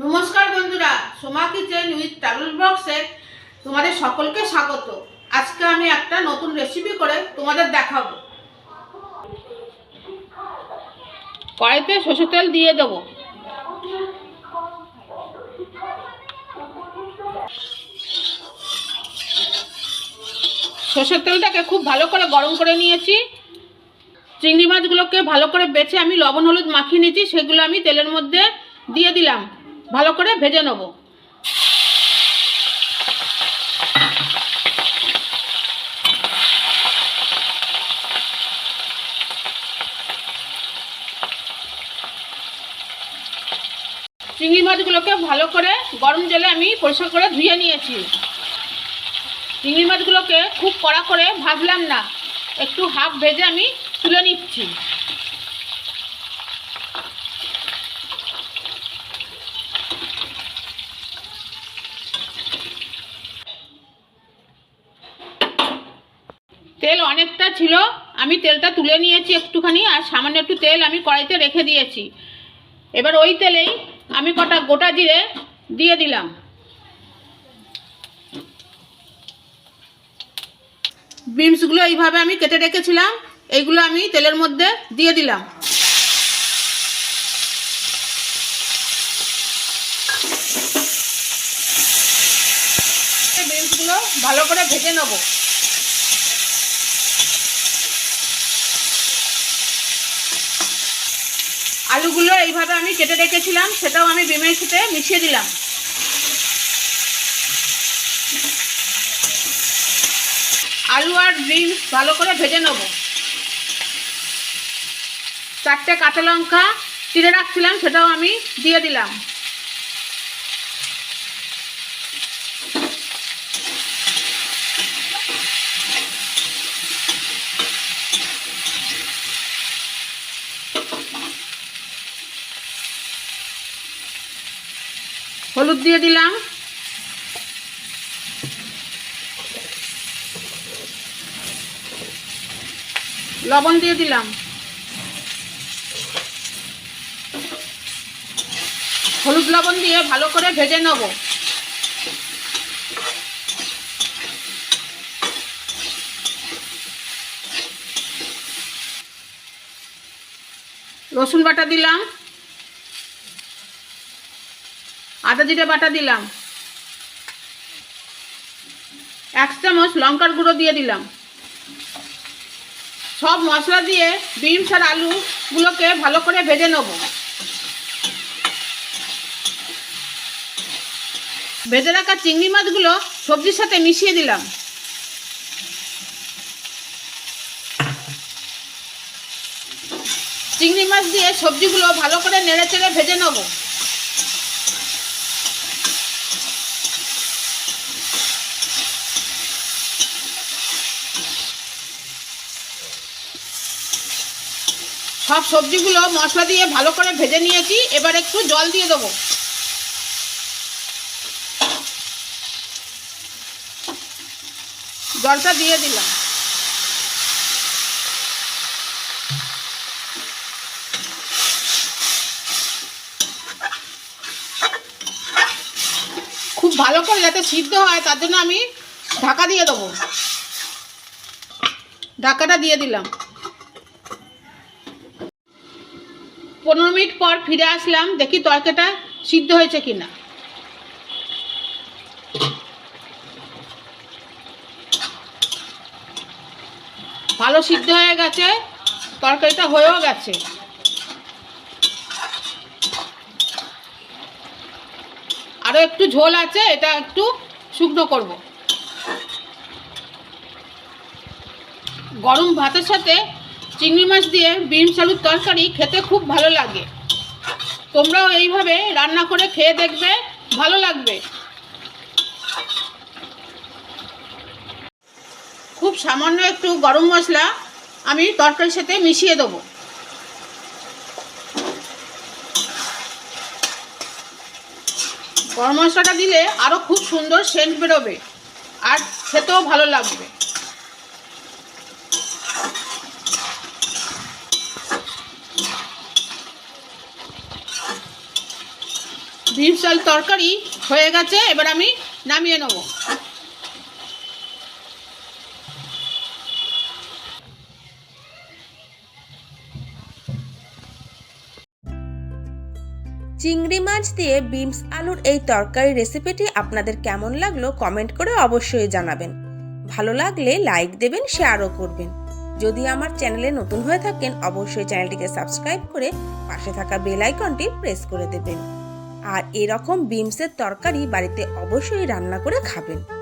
নমস্কার বন্ধুরা, Soma kitchen with travel বক্সে তোমাদের সকলকে স্বাগত। আজকে আমি একটা নতুন রেসিপি করে তোমাদের দেখাবো। কড়াইতে সরষের তেল দিয়ে দেবো। সরষের তেলটাকে খুব ভালো করে গরম করে নিয়েছি। চিংড়ি মাছগুলোকে ভালো করে বেছে আমি লবণ, হলুদ মাখিয়ে নিয়েছি, সেগুলো আমি তেলের মধ্যে দিয়ে দিলাম। ভালো করে ভেজে নেব। চিংড়ি মাছগুলোকে ভালো করে গরম জলে আমি পরিষ্কার করে ধুয়ে নিয়েছি। চিংড়ি মাছগুলোকে খুব কড়া করে ভাজলাম না, একটু হাফ ভেজে আমি তুলে নিচ্ছি। তেল অনেকটা ছিল, আমি তেলটা তুলে নিয়েছি একটুখানি আর সামান্য একটু তেল আমি কড়াইতে রেখে দিয়েছি। এবার ওই তেলেই আমি কটা গোটা জিরে দিয়ে দিলাম। বিনসগুলো এইভাবে আমি কেটে রেখেছিলাম, এইগুলো আমি তেলের মধ্যে দিয়ে দিলাম। বিনসগুলো ভালো করে ভেজে নেব। আলুগুলো এইভাবে আমি কেটে রেখেছিলাম, সেটাও আমি বিমের সাথে মিশিয়ে দিলাম। আলু আর বিনস ভালো করে ভেজে নেব। চারটে কাঁচা লঙ্কা চিড়ে রাখছিলাম, সেটাও আমি দিয়ে দিলাম। হলুদ দিয়ে দিলাম। লবণ দিয়ে দিলাম। হলুদ লবণ দিয়ে ভালো করে ভেজে নেব। রসুন বাটা দিলাম। আদা জিরে বাটা দিলাম। এক চামচ লঙ্কার গুঁড়ো দিয়ে দিলাম। সব মশলা দিয়ে বিনস আর আলুগুলোকে ভালো করে ভেজে নেব। ভেজে রাখা চিংড়ি মাছগুলো সবজির সাথে মিশিয়ে দিলাম। চিংড়ি মাছ দিয়ে সবজিগুলো ভালো করে নেড়ে চেড়ে ভেজে নেব। সব সবজিগুলো মশলা দিয়ে ভালো করে ভেজে নিয়েছি, এবার একটু জল দিয়ে দেবো। জলটা দিয়ে দিলাম। খুব ভালো করে যাতে সিদ্ধ হয়, তার জন্য আমি ঢাকা দিয়ে দেবো। ঢাকাটা দিয়ে দিলাম। পনেরো মিনিট পর ফিরে আসলাম, দেখি তরকাটা সিদ্ধ হয়েছে কিনা। ভালো সিদ্ধ হয়ে গেছে, তরকারিটা হয়েও গেছে। আরও একটু ঝোল আছে, এটা একটু শুকনো করব। গরম ভাতের সাথে চিংড়ি মাছ দিয়ে বিনস আলুর তরকারি খেতে খুব ভালো লাগে। তোমরাও এইভাবে রান্না করে খেয়ে দেখবে, ভালো লাগবে। খুব সামান্য একটু গরম মশলা আমি তরকারির সাথে মিশিয়ে দেবো। গরম মশলাটা দিলে আরও খুব সুন্দর সেন্ট বেরোবে, আর খেতেও ভালো লাগবে। বিফ চাল তরকারি হয়ে গেছে, এবার আমি নামিয়ে নেব। চিংড়ি মাছ দিয়ে বিমস আলুর এই তরকারি রেসিপিটি আপনাদের কেমন লাগল কমেন্ট করে অবশ্যই জানাবেন। ভালো লাগলে লাইক দেবেন, শেয়ারও করবেন। যদি আমার চ্যানেলে নতুন হয়ে থাকেন, অবশ্যই চ্যানেলটিকে সাবস্ক্রাইব করে পাশে থাকা বেল আইকনটি প্রেস করে দেবেন। আর এরকম বিমসের তরকারি বাড়িতে অবশ্যই রান্না করে খাবেন।